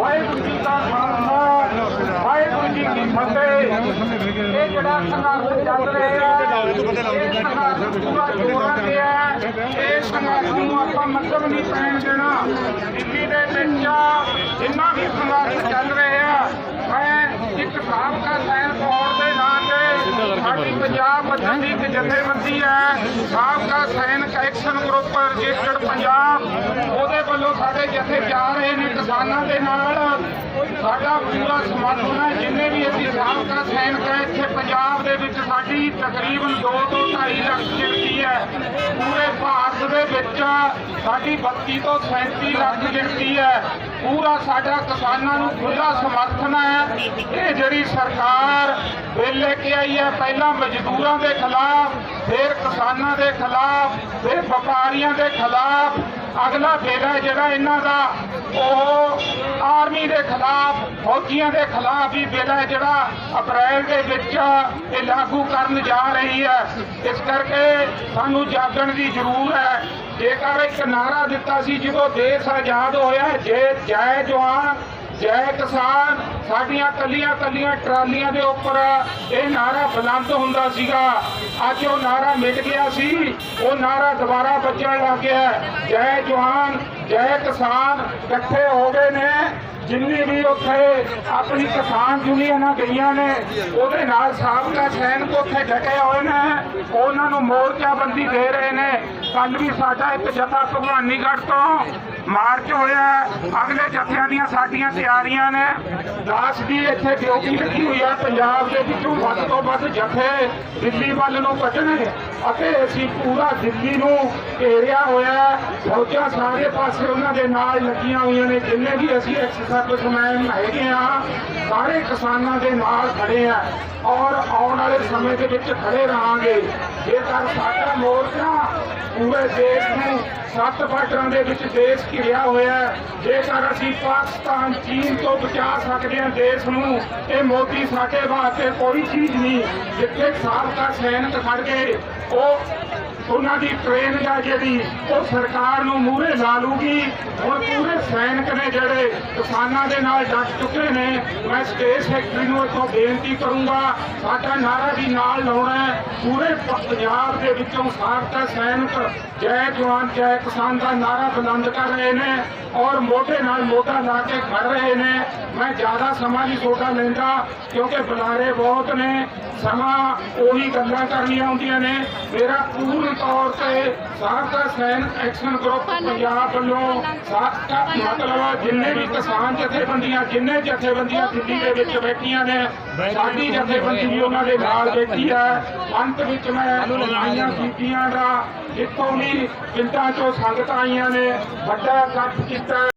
ਵਾਹਿਗੁਰੂ ਜੀ ਕਾ ਖਾਲਸਾ, ਵਾਹਿਗੁਰੂ ਜੀ ਕੀ ਫਤਿਹ। ਇਹ ਜਿਹੜਾ ਸੰਘਰਸ਼ ਚੱਲ ਰਿਹਾ ਹੈ, ਇਹ ਸੰਘਰਸ਼ ਪੂਰਾ ਜੋਰਾਂ ਤੇ ਹੈ। ਇਹ ਸੰਘਰਸ਼ ਨੂੰ ਆਪਾਂ ਮਤਲਬ ਨਹੀਂ ਪੈਣ ਦੇਣਾ। ਦਿੱਲੀ ਦੇ ਵਿੱਚ ਜਿੰਨਾ ਵੀ ਸੰਘਰਸ਼ ਚੱਲ ਪੰਜਾਬ ਬੱਚੀ ਇੱਕ ਜਥੇਬੰਦੀ ਹੈ। ਸਾਬਕਾ ਸੈਨਿਕ ਐਕਸ਼ਨ ਗਰੁੱਪ ਰਜਿਸਟਰਡ ਪੰਜਾਬ, ਉਹਦੇ ਵੱਲੋਂ ਸਾਡੇ ਜਥੇ ਜਾ ਰਹੇ ਨੇ ਕਿਸਾਨਾਂ ਦੇ ਨਾਲ। ਸਾਡਾ ਪੂਰਾ ਸਮਰਥਨ ਹੈ, ਜਿੰਨੇ ਵੀ ਅਸੀਂ ਸਾਬਕਾ ਸੈਨਿਕ ਹੈ, ਇੱਥੇ ਪੰਜਾਬ ਦੇ ਵਿੱਚ ਸਾਡੀ ਤਕਰੀਬਨ 2 ਤੋਂ 2.5 ਲੱਖ ਗਿਣਤੀ ਹੈ। ਪੂਰੇ ਭਾਰਤ ਦੇ ਵਿੱਚ ਸਾਡੀ 32 ਤੋਂ 37 ਲੱਖ ਗਿਣਤੀ ਹੈ। ਪੂਰਾ ਸਾਡਾ ਕਿਸਾਨਾਂ ਨੂੰ ਖੁੱਲਾ ਸਮਰਥਨ ਹੈ। ਇਹ ਜਿਹੜੀ ਸਰਕਾਰ ਬਿੱਲ ਲੈ ਕੇ ਆਈ ਹੈ, ਪਹਿਲਾਂ ਮਜ਼ਦੂਰਾਂ ਦੇ ਖਿਲਾਫ, ਫਿਰ ਕਿਸਾਨਾਂ ਦੇ ਖਿਲਾਫ, ਫਿਰ ਵਪਾਰੀਆਂ ਦੇ ਖਿਲਾਫ, ਅਗਲਾ ਬਿੱਲ ਹੈ ਜਿਹੜਾ ਇਹਨਾਂ ਦਾ, ਉਹ ਆਰਮੀ ਦੇ ਖਿਲਾਫ, ਫੌਜੀਆਂ ਦੇ ਖਿਲਾਫ ਵੀ ਬਿੱਲ ਹੈ ਜਿਹੜਾ ਅਪ੍ਰੈਲ ਦੇ ਵਿੱਚ ਇਹ ਲਾਗੂ ਕਰਨ ਜਾ ਰਹੀ ਹੈ। ਇਸ ਕਰਕੇ ਸਾਨੂੰ ਜਾਗਣ ਦੀ ਜ਼ਰੂਰ ਹੈ। ਜੇਕਰ ਇੱਕ ਨਾਰਾ ਦਿੱਤਾ ਸੀ, ਜਦੋਂ ਦੇਸ਼ ਆਜ਼ਾਦ ਹੋਇਆ, ਜੇ ਜੈ ਜਵਾਨ, ਜੈ ਕਿਸਾਨ, ਸਾਡੀਆਂ ਕੱਲੀਆਂ ਕੱਲੀਆਂ ਟਰਾਲੀਆਂ ਦੇ ਉੱਪਰ ਇਹ ਨਾਰਾ ਬੁਲੰਦ ਹੁੰਦਾ ਸੀਗਾ। ਅੱਜ ਉਹ ਨਾਰਾ ਮਿਟ ਗਿਆ ਸੀ। ਉਹ ਨਾਰਾ ਦੁਬਾਰਾ ਵੱਜਣ ਲੱਗ ਗਿਆ ਜੈ ਜਵਾਨ, ਜੈ ਕਿਸਾਨ ਇਕੱਠੇ ਹੋ ਗਏ ਨੇ। ਜਿੰਨੀ ਵੀ ਉੱਥੇ ਆਪਣੀ ਕਿਸਾਨ ਯੂਨੀਅਨਾਂ ਗਈਆਂ ਨੇ, ਉਹਦੇ ਨਾਲ ਸਾਬਕਾ ਸੈਨਿਕ ਉੱਥੇ ਡਟੇ ਹੋਏ ਨੇ, ਉਹਨਾਂ ਨੂੰ ਮੋਰਚਾਬੰਦੀ ਦੇ ਰਹੇ ਨੇ। ਕੱਲ ਵੀ ਸਾਡਾ ਇੱਕ ਜਥਾ ਭਗਵਾਨੀਗੜ੍ਹ ਤੋਂ ਮਾਰਚ ਹੋਇਆ ਅਗਲੇ ਜਥਿਆਂ ਦੀਆਂ ਸਾਡੀਆਂ ਤਿਆਰੀਆਂ ਨੇ। ਦਾਸ ਦੀ ਇੱਥੇ ਡਿਊਟੀ ਲੱਗੀ ਹੋਈ ਹੈ ਪੰਜਾਬ ਦੇ ਵਿੱਚੋਂ ਵੱਧ ਤੋਂ ਵੱਧ ਜਥੇ ਦਿੱਲੀ ਵੱਲ ਨੂੰ ਕੱਢਣੇ ਅਤੇ ਅਸੀਂ ਪੂਰਾ ਦਿੱਲੀ ਨੂੰ ਘੇਰਿਆ ਹੋਇਆ ਹੈ। ਫੌਜਾਂ ਸਾਰੇ ਪਾਸੇ ਉਹਨਾਂ ਦੇ ਨਾਲ ਲੱਗੀਆਂ ਹੋਈਆਂ ਨੇ, ਜਿੰਨੇ ਵੀ ਅਸੀਂ ਐਕਸਰਸਾਈਜ਼ ਹੈਗੇ ਆ, ਸਾਰੇ ਕਿਸਾਨਾਂ ਦੇ ਨਾਲ ਖੜੇ ਆ ਔਰ ਆਉਣ ਵਾਲੇ ਸਮੇਂ ਦੇ ਵਿੱਚ ਖੜੇ ਰਹਾਂਗੇ। ਜੇਕਰ ਸਾਡਾ ਮੋਰਚਾ ਪੂਰੇ ਦੇਸ਼ ਨੂੰ ਸੱਤ ਬਾਰਡਰਾਂ ਦੇ ਵਿੱਚ ਦੇਸ਼ ਘਿਰਿਆ ਹੋਇਆ ਹੈ। ਜੇਕਰ ਅਸੀਂ ਪਾਕਿਸਤਾਨ, ਚੀਨ ਤੋਂ ਬਚਾ ਸਕਦੇ ਹਾਂ ਦੇਸ਼ ਨੂੰ, ਇਹ ਮੋਦੀ ਸਾਡੇ ਵਾਸਤੇ ਕੋਈ ਚੀਜ਼ ਨਹੀਂ। ਜਿੱਥੇ ਸਾਬਕਾ ਸੈਨਿਕ ਖੜ ਗਏ ਉਹ ਉਹਨਾਂ ਦੀ ਟ੍ਰੇਨ ਦਾ ਜਿਹੜੀ ਉਹ ਸਰਕਾਰ ਨੂੰ ਮੂਹਰੇ ਲਾ ਲੂਗੀ। ਹੁਣ ਪੂਰੇ ਸੈਨਿਕ ਨੇ ਜਿਹੜੇ ਕਿਸਾਨਾਂ ਦੇ ਨਾਲ ਡਟ ਚੁੱਕੇ ਨੇ, ਮੈਂ ਸਟੇਟ ਸੈਕਟਰੀ ਨੂੰ ਇਥੋਂ ਬੇਨਤੀ ਕਰੂੰਗਾ, ਸਾਡਾ ਨਾਰਾ ਵੀ ਨਾਲ ਲਾਉਣਾ ਹੈ। ਪੂਰੇ ਪੰਜਾਬ ਦੇ ਵਿੱਚੋਂ ਸਾਬਕਾ ਸੈਨਿਕ ਜੈ ਜਵਾਨ ਜੈ ਕਿਸਾਨ ਦਾ ਨਾਰਾ ਬੁਲੰਦ ਕਰ ਰਹੇ ਨੇ ਔਰ ਮੋਢੇ ਨਾਲ ਮੋਢਾ ਲਾ ਕੇ ਖੜ ਰਹੇ ਨੇ ਮੈਂ ਜ਼ਿਆਦਾ ਸਮਾਂ ਨਹੀਂ ਛੋਟਾ ਲੈਂਦਾ ਕਿਉਂਕਿ ਬੁਲਾਰੇ ਬਹੁਤ ਨੇ ਸਮਾਂ ਉਹੀ ਗੱਲਾਂ ਕਰਨੀਆਂ ਹੁੰਦੀਆਂ ਨੇ ਮੇਰਾ ਪੂਰਨ ਤੌਰ ਤੇ ਸਾਬਕਾ ਸੈਨ ਐਕਸ਼ਨ ਗਰੁੱਪ ਪੰਜਾਬ ਵੱਲੋਂ ਸਾਬਕਾ ਮਤਲਬ ਜਿੰਨੇ ਵੀ ਕਿਸਾਨ ਜਥੇਬੰਦੀਆਂ ਜਿੰਨੇ ਜਥੇਬੰਦੀਆਂ ਦਿੱਲੀ ਦੇ ਵਿੱਚ ਬੈਠੀਆਂ ਨੇ ਸਾਡੀ ਜਥੇਬੰਦੀ ਵੀ ਉਹਨਾਂ ਦੇ ਨਾਲ ਬੈਠੀ ਹੈ ਅੰਤ ਵਿੱਚ ਮੈਂ ਆਈਆਂ ਬੀਬੀਆਂ ਦਾ ਜਿੱਥੋਂ ਵੀ ਪਿੰਡਾਂ ਚੋਂ ਸੰਗਤਾਂ ਆਈਆਂ ਨੇ ਵੱਡਾ ਇਕੱਠ ਕੀਤਾ।